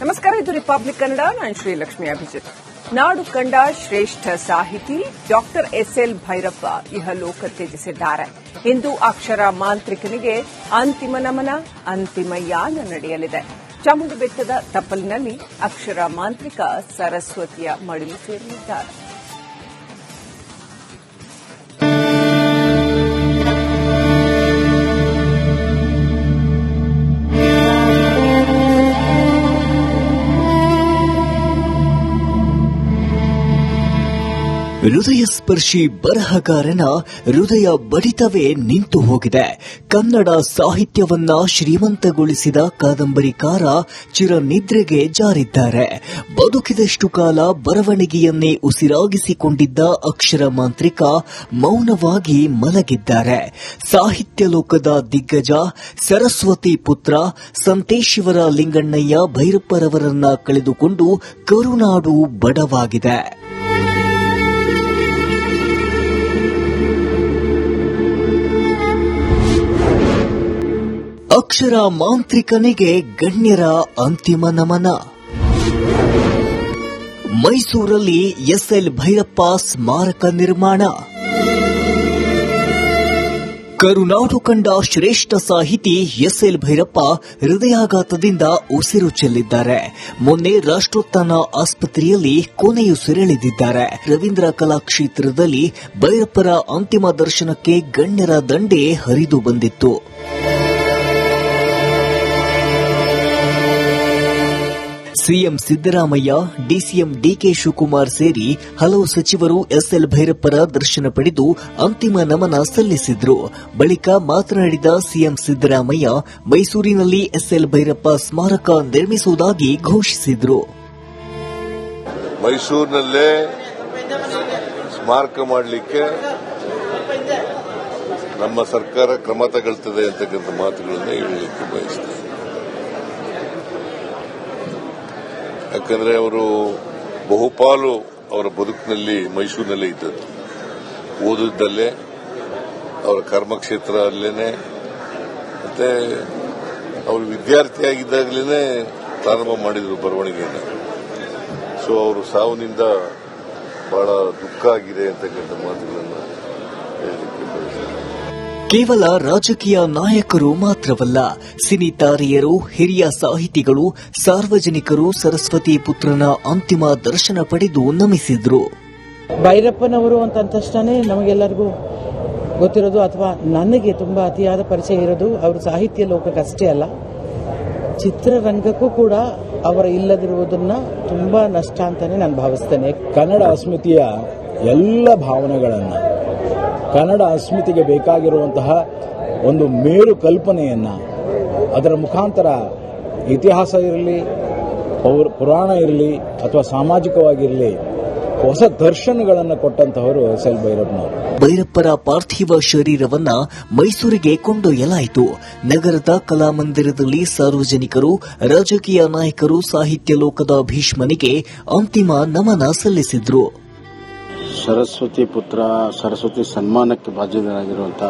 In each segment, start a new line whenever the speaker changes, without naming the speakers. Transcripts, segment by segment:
ನಮಸ್ಕಾರ, ಇದು ರಿಪಬ್ಲಿಕ್ ಕನ್ನಡ ನಾನು ಶ್ರೀಲಕ್ಷ್ಮಿ ಅಭಿಜಿತ್. ನಾಡು ಕಂಡ ಶ್ರೇಷ್ಠ ಸಾಹಿತಿ ಡಾಕ್ಟರ್ ಎಸ್ ಎಲ್ ಭೈರಪ್ಪ ಇಹಲೋಕ ತ್ಯಜಿಸಿದ್ದಾರೆ. ಇಂದು ಅಕ್ಷರ ಮಾಂತ್ರಿಕನಿಗೆ ಅಂತಿಮ ನಮನ, ಅಂತಿಮ ಯಾನ ನಡೆಯಲಿದೆ. ಚಾಮುಂಡಿ ಬೆಟ್ಟದ ತಪ್ಪಲಿನಲ್ಲಿ ಅಕ್ಷರ ಮಾಂತ್ರಿಕ ಸರಸ್ವತಿಯ ಮಡಿಲು ಸೇರಲಿದ್ದಾರೆ.
ಹೃದಯ ಸ್ಪರ್ಶಿ ಬರಹಗಾರನ ಹೃದಯ ಬಡಿತವೇ ನಿಂತು ಹೋಗಿದೆ. ಕನ್ನಡ ಸಾಹಿತ್ಯವನ್ನ ಶ್ರೀಮಂತಗೊಳಿಸಿದ ಕಾದಂಬರಿಕಾರ ಚಿರನಿದ್ರೆಗೆ ಜಾರಿದ್ದಾರೆ. ಬದುಕಿದಷ್ಟು ಕಾಲ ಬರವಣಿಗೆಯನ್ನೇ ಉಸಿರಾಗಿಸಿಕೊಂಡಿದ್ದ ಅಕ್ಷರ ಮಾಂತ್ರಿಕ ಮೌನವಾಗಿ ಮಲಗಿದ್ದಾರೆ. ಸಾಹಿತ್ಯ ಲೋಕದ ದಿಗ್ಗಜ ಸರಸ್ವತಿ ಪುತ್ರ ಸಂತೇಶಿವರ ಲಿಂಗಣ್ಣಯ್ಯ ಭೈರಪ್ಪರವರನ್ನ ಕಳೆದುಕೊಂಡು ಕರುನಾಡು ಬಡವಾಗಿದೆ. ಅಕ್ಷರ ಮಾಂತ್ರಿಕನಿಗೆ ಗಣ್ಯರ ಅಂತಿಮ ನಮನ. ಮೈಸೂರಲ್ಲಿ ಎಸ್ಎಲ್ ಭೈರಪ್ಪ ಸ್ಮಾರಕ ನಿರ್ಮಾಣ. ಕರುನಾಡು ಕಂಡ ಶ್ರೇಷ್ಠ ಸಾಹಿತಿ ಎಸ್ಎಲ್ ಭೈರಪ್ಪ ಹೃದಯಾಘಾತದಿಂದ ಉಸಿರು ಚೆಲ್ಲಿದ್ದಾರೆ. ಮೊನ್ನೆ ರಾಷ್ಟ್ರೋತ್ಥಾನ ಆಸ್ಪತ್ರೆಯಲ್ಲಿ ಕೊನೆಯುಸಿರೆಳೆದಿದ್ದಾರೆ ರವೀಂದ್ರ ಕಲಾಕ್ಷೇತ್ರದಲ್ಲಿ ಭೈರಪ್ಪರ ಅಂತಿಮ ದರ್ಶನಕ್ಕೆ ಗಣ್ಯರ ದಂಡೆ ಹರಿದು ಬಂದಿತ್ತು. CM Siddaramaiah, DCM DK Shivakumar ಸೇರಿ ಹಲವು ಸಚಿವರು ಎಸ್ಎಲ್ ಭೈರಪ್ಪರ ದರ್ಶನ ಪಡೆದು ಅಂತಿಮ ನಮನ ಸಲ್ಲಿಸಿದ್ರು. ಬಳಿಕ ಮಾತನಾಡಿದ ಸಿಎಂ ಸಿದ್ದರಾಮಯ್ಯ, ಮೈಸೂರಿನಲ್ಲಿ ಎಸ್ಎಲ್ ಭೈರಪ್ಪ ಸ್ಮಾರಕ ನಿರ್ಮಿಸುವುದಾಗಿ ಘೋಷಿಸಿದ್ರು.
ಮೈಸೂರಿನಲ್ಲೇ ಸ್ಮಾರಕ ಮಾಡಲಿಕ್ಕೆ ನಮ್ಮ ಸರ್ಕಾರ ಕ್ರಮ ತಗೊಳ್ತದೆ ಅಂತಕ್ಕಂಥ ಮಾತುಗಳನ್ನು ಹೇಳಲಿಕ್ಕೆ ಬಯಸ್ತೇನೆ. ಯಾಕಂದ್ರೆ ಅವರು ಬಹುಪಾಲು ಅವರ ಬದುಕಿನಲ್ಲಿ ಮೈಸೂರಿನಲ್ಲೇ ಇದ್ದದ್ದು. ಓದಿದ್ದಲ್ಲೇ ಅವರ ಕರ್ಮಕ್ಷೇತ್ರ ಅಲ್ಲೇನೆ ಮತ್ತೆ ಅವರು ವಿದ್ಯಾರ್ಥಿಯಾಗಿದ್ದಾಗಲೇ ಪ್ರಾರಂಭ ಮಾಡಿದ್ರು ಬರವಣಿಗೆಯನ್ನು ಸೊ ಅವರು ಸಾವಿನಿಂದ ಬಹಳ ದುಃಖ ಆಗಿದೆ ಅಂತಕ್ಕಂಥ ಮಾತುಗಳನ್ನು ಹೇಳಲಿಕ್ಕೆ
ಕೇವಲ ರಾಜಕೀಯ ನಾಯಕರು ಮಾತ್ರವಲ್ಲ ಸಿನಿ ತಾರೆಯರು ಹಿರಿಯ ಸಾಹಿತಿಗಳು ಸಾರ್ವಜನಿಕರು ಸರಸ್ವತಿ ಪುತ್ರನ ಅಂತಿಮ ದರ್ಶನ ಪಡೆದು ನಮಿಸಿದ್ರು.
ಭೈರಪ್ಪನವರು ಅಂತ ಅಂದ ತಕ್ಷಣ ನಮಗೆಲ್ಲರಿಗೂ ಗೊತ್ತಿರೋದು ಅಥವಾ ನನಗೆ ತುಂಬಾ ಅತಿಯಾದ ಪರಿಚಯ ಇರೋದು ಅವರು ಸಾಹಿತ್ಯ ಲೋಕಕ್ಕೆ ಅಷ್ಟೇ ಅಲ್ಲ. ಚಿತ್ರರಂಗಕ್ಕೂ ಕೂಡ ಅವರ ಇಲ್ಲದಿರುವುದನ್ನ ತುಂಬಾ ನಷ್ಟ ಅಂತಾನೆ ನಾನು ಭಾವಿಸ್ತೇನೆ.
ಕನ್ನಡ ಅಸ್ಮಿತೆಯ ಎಲ್ಲ ಭಾವನೆಗಳನ್ನು ಕನ್ನಡ ಅಸ್ಮಿತೆಗೆ ಬೇಕಾಗಿರುವಂತಹ ಒಂದು ಮೇರು ಕಲ್ಪನೆಯನ್ನು, ಅದರ ಮುಖಾಂತರ ಇತಿಹಾಸ ಇರಲಿ ಅವರು ಪುರಾಣ ಇರಲಿ, ಅಥವಾ ಸಾಮಾಜಿಕವಾಗಿರಲಿ ಹೊಸ ದರ್ಶನಗಳನ್ನು ಕೊಟ್ಟಂತಹವರು ಎಸ್ ಎಲ್ ಭೈರಪ್ಪನವರು.
ಭೈರಪ್ಪರ ಪಾರ್ಥಿವ ಶರೀರವನ್ನ ಮೈಸೂರಿಗೆ ಕೊಂಡೊಯ್ಯಲಾಯಿತು. ನಗರದ ಕಲಾಮಂದಿರದಲ್ಲಿ ಸಾರ್ವಜನಿಕರು, ರಾಜಕೀಯ ನಾಯಕರು ಸಾಹಿತ್ಯ ಲೋಕದ ಭೀಷ್ಮನಿಗೆ ಅಂತಿಮ ನಮನ ಸಲ್ಲಿಸಿದ್ರು.
ಸರಸ್ವತಿ ಪುತ್ರ, ಸರಸ್ವತಿ ಸನ್ಮಾನಕ್ಕೆ ಬಾಧ್ಯರಾಗಿರುವಂಥ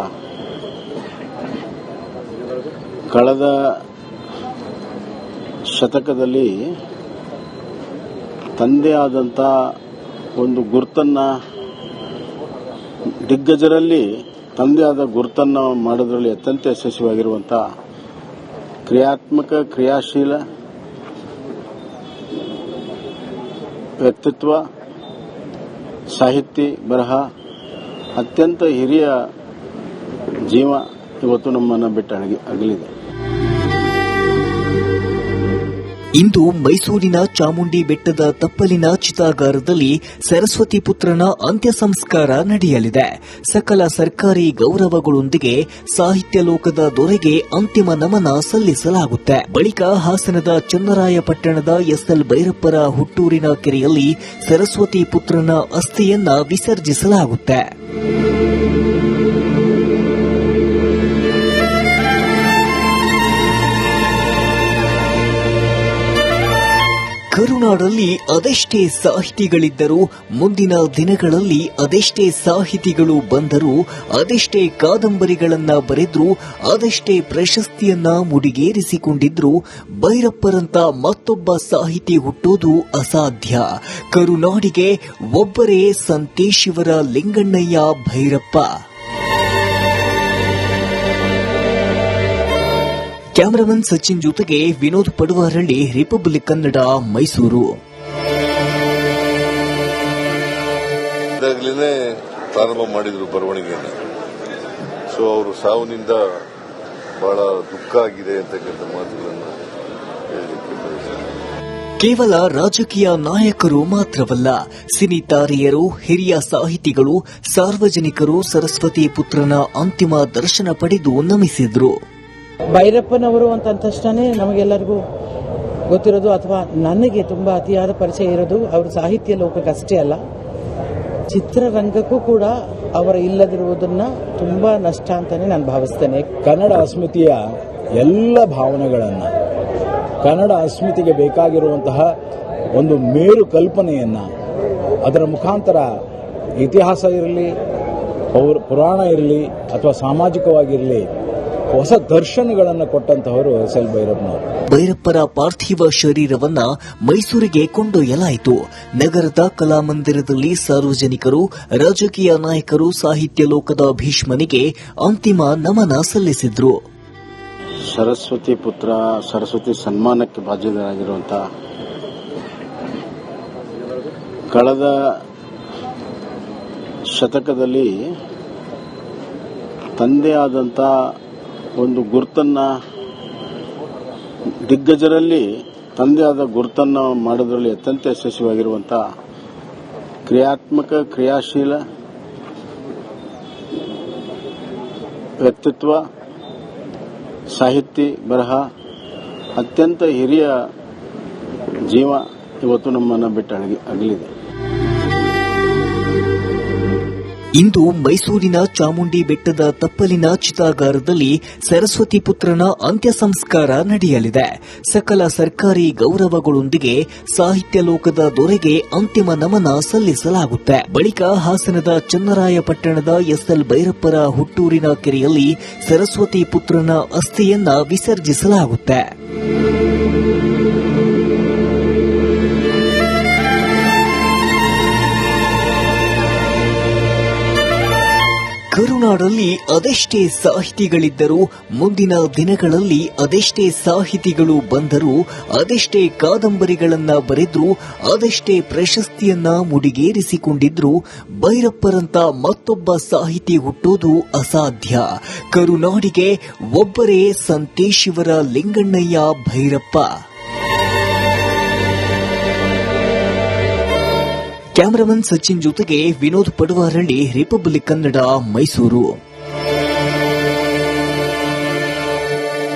ಕಳೆದ ಶತಕದಲ್ಲಿ ತಂದೆ ಆದಂಥ ಒಂದು ಗುರುತನ್ನ ದಿಗ್ಗಜರಲ್ಲಿ ತಂದೆ ಆದ ಗುರುತನ್ನು ಮಾಡೋದ್ರಲ್ಲಿ ಅತ್ಯಂತ ಯಶಸ್ವಿಯಾಗಿರುವಂಥ ಕ್ರಿಯಾತ್ಮಕ, ಕ್ರಿಯಾಶೀಲ ವ್ಯಕ್ತಿತ್ವ ಸಾಹಿತಿ ಬರಹ ಅತ್ಯಂತ ಹಿರಿಯ ಜೀವ ಇವತ್ತು ನಮ್ಮನ್ನು ಬಿಟ್ಟು ಅಗಲಿ- ಅಗಲಿದೆ.
ಇಂದು ಮೈಸೂರಿನ ಚಾಮುಂಡಿ ಬೆಟ್ಟದ ತಪ್ಪಲಿನ ಚಿತಾಗಾರದಲ್ಲಿ ಸರಸ್ವತಿ ಪುತ್ರನ ಅಂತ್ಯ ಸಂಸ್ಕಾರ ನಡೆಯಲಿದೆ. ಸಕಲ ಸರ್ಕಾರಿ ಗೌರವಗಳೊಂದಿಗೆ ಸಾಹಿತ್ಯ ಲೋಕದ ದೊರೆಗೆ ಅಂತಿಮ ನಮನ ಸಲ್ಲಿಸಲಾಗುತ್ತೆ. ಬಳಿಕ ಹಾಸನದ ಚನ್ನರಾಯಪಟ್ಟಣದ ಎಸ್ಎಲ್ ಭೈರಪ್ಪರ ಹುಟ್ಟೂರಿನ ಕೆರೆಯಲ್ಲಿ ಸರಸ್ವತಿ ಪುತ್ರನ ಅಸ್ಥಿಯನ್ನ ವಿಸರ್ಜಿಸಲಾಗುತ್ತೆ. ಕರುನಾಡಲ್ಲಿ ಅದೆಷ್ಟೇ ಸಾಹಿತಿಗಳಿದ್ದರೂ, ಮುಂದಿನ ದಿನಗಳಲ್ಲಿ ಅದೆಷ್ಟೇ ಸಾಹಿತಿಗಳು ಬಂದರೂ, ಅದೆಷ್ಟೇ ಕಾದಂಬರಿಗಳನ್ನ ಬರೆದ್ರು, ಅದೆಷ್ಟೇ ಪ್ರಶಸ್ತಿಯನ್ನ ಮುಡಿಗೇರಿಸಿಕೊಂಡಿದ್ರು, ಭೈರಪ್ಪರಂತ ಮತ್ತೊಬ್ಬ ಸಾಹಿತಿ ಹುಟ್ಟೋದು ಅಸಾಧ್ಯ. ಕರುನಾಡಿಗೆ ಒಬ್ಬರೇ ಸಂತೇಶಿವರ ಲಿಂಗಣ್ಣಯ್ಯ ಭೈರಪ್ಪ. ಕ್ಯಾಮರಾಮನ್ ಸಚಿನ್ ಜೊತೆಗೆ ವಿನೋದ್ ಪಡುವಾರಳ್ಳಿ ರಿಪಬ್ಲಿಕ್ ಕನ್ನಡ ಮೈಸೂರು.
ಪ್ರಾರಂಭ ಮಾಡಿದ್ರು ಬರವಣಿಗೆಯನ್ನು ಸೊ ಅವರು ಸಾವಿನಿಂದ ಬಹಳ ದುಃಖ ಆಗಿದೆ ಅಂತಕ್ಕಂಥ ಮಾತುಗಳನ್ನು
ಕೇವಲ ರಾಜಕೀಯ ನಾಯಕರು ಮಾತ್ರವಲ್ಲ ಸಿನಿ ತಾರೆಯರು ಹಿರಿಯ ಸಾಹಿತಿಗಳು ಸಾರ್ವಜನಿಕರು ಸರಸ್ವತಿ ಪುತ್ರನ ಅಂತಿಮ ದರ್ಶನ ಪಡೆದು ನಮಿಸಿದ್ರು.
ಭೈರಪ್ಪನವರು ಅಂತ ತಕ್ಷಣ ನಮಗೆಲ್ಲರಿಗೂ ಗೊತ್ತಿರೋದು ಅಥವಾ ನನಗೆ ತುಂಬಾ ಅತಿಯಾದ ಪರಿಚಯ ಇರೋದು ಅವರು ಸಾಹಿತ್ಯ ಲೋಕಕ್ಕೆ ಅಷ್ಟೇ ಅಲ್ಲ. ಚಿತ್ರರಂಗಕ್ಕೂ ಕೂಡ ಅವರ ಇಲ್ಲದಿರುವುದನ್ನ ತುಂಬಾ ನಷ್ಟ ಅಂತಾನೆ ನಾನು ಭಾವಿಸ್ತೇನೆ.
ಕನ್ನಡ ಅಸ್ಮಿತೆಯ ಎಲ್ಲ ಭಾವನೆಗಳನ್ನು, ಕನ್ನಡ ಅಸ್ಮಿತಿಗೆ ಬೇಕಾಗಿರುವಂತಹ ಒಂದು ಮೇರು ಕಲ್ಪನೆಯನ್ನ, ಅದರ ಮುಖಾಂತರ ಇತಿಹಾಸ ಇರಲಿ, ಪೌರ, ಪುರಾಣ ಇರಲಿ, ಅಥವಾ ಸಾಮಾಜಿಕವಾಗಿರಲಿ ಹೊಸ ದರ್ಶನಗಳನ್ನು ಕೊಟ್ಟಂತಹವರು ಎಸ್ ಎಲ್ ಭೈರಪ್ಪನವರು.
ಭೈರಪ್ಪರ ಪಾರ್ಥಿವ ಶರೀರವನ್ನ ಮೈಸೂರಿಗೆ ಕೊಂಡೊಯ್ಯಲಾಯಿತು. ನಗರದ ಕಲಾಮಂದಿರದಲ್ಲಿ ಸಾರ್ವಜನಿಕರು ರಾಜಕೀಯ ನಾಯಕರು ಸಾಹಿತ್ಯ ಲೋಕದ ಭೀಷ್ಮನಿಗೆ ಅಂತಿಮ ನಮನ ಸಲ್ಲಿಸಿದ್ರು.
ಸರಸ್ವತಿ ಪುತ್ರ ಸರಸ್ವತಿ ಸನ್ಮಾನಕ್ಕೆ ಬಾಧ್ಯರಾಗಿರುವಂಥ ಕಳೆದ ಶತಕದಲ್ಲಿ ತಂದೆಯಾದಂಥ ಆದಂಥ ಒಂದು ಗುರುತನ್ನ ದಿಗ್ಗಜರಲ್ಲಿ ತಂದೆ ಆದ ಗುರುತನ್ನು ಮಾಡೋದ್ರಲ್ಲಿ ಅತ್ಯಂತ ಯಶಸ್ವಿಯಾಗಿರುವಂಥ ಕ್ರಿಯಾತ್ಮಕ, ಕ್ರಿಯಾಶೀಲ ವ್ಯಕ್ತಿತ್ವ ಸಾಹಿತಿ ಬರಹ ಅತ್ಯಂತ ಹಿರಿಯ ಜೀವ ಇವತ್ತು ನಮ್ಮನ್ನು ಬಿಟ್ಟು ಅಗಲಿ- ಅಗಲಿದೆ.
ಇಂದು ಮೈಸೂರಿನ ಚಾಮುಂಡಿ ಬೆಟ್ಟದ ತಪ್ಪಲಿನ ಚಿತಾಗಾರದಲ್ಲಿ ಸರಸ್ವತಿ ಪುತ್ರನ ಅಂತ್ಯ ಸಂಸ್ಕಾರ ನಡೆಯಲಿದೆ. ಸಕಲ ಸರ್ಕಾರಿ ಗೌರವಗಳೊಂದಿಗೆ ಸಾಹಿತ್ಯ ಲೋಕದ ದೊರೆಗೆ ಅಂತಿಮ ನಮನ ಸಲ್ಲಿಸಲಾಗುತ್ತೆ. ಬಳಿಕ ಹಾಸನದ ಚನ್ನರಾಯಪಟ್ಟಣದ ಎಸ್ಎಲ್ ಭೈರಪ್ಪರ ಹುಟ್ಟೂರಿನ ಕೆರೆಯಲ್ಲಿ ಸರಸ್ವತಿ ಪುತ್ರನ ಅಸ್ಥಿಯನ್ನ ವಿಸರ್ಜಿಸಲಾಗುತ್ತೆ. ಕರುನಾಡಲ್ಲಿ ಅದೆಷ್ಟೇ ಸಾಹಿತಿಗಳಿದ್ದರೂ, ಮುಂದಿನ ದಿನಗಳಲ್ಲಿ ಅದೆಷ್ಟೇ ಸಾಹಿತಿಗಳು ಬಂದರೂ, ಅದೆಷ್ಟೇ ಕಾದಂಬರಿಗಳನ್ನ ಬರೆದ್ರು, ಅದೆಷ್ಟೇ ಪ್ರಶಸ್ತಿಯನ್ನ ಮುಡಿಗೇರಿಸಿಕೊಂಡಿದ್ರು, ಭೈರಪ್ಪರಂತ ಮತ್ತೊಬ್ಬ ಸಾಹಿತಿ ಹುಟ್ಟೋದು ಅಸಾಧ್ಯ. ಕರುನಾಡಿಗೆ ಒಬ್ಬರೇ ಸಂತೇಶಿವರ ಲಿಂಗಣ್ಣಯ್ಯ ಭೈರಪ್ಪ. ಕ್ಯಾಮರಾಮನ್ ಸಚಿನ್ ಜೊತೆಗೆ ವಿನೋದ್ ಪಡುವಾರಳ್ಳಿ ರಿಪಬ್ಲಿಕ್ ಕನ್ನಡ ಮೈಸೂರು.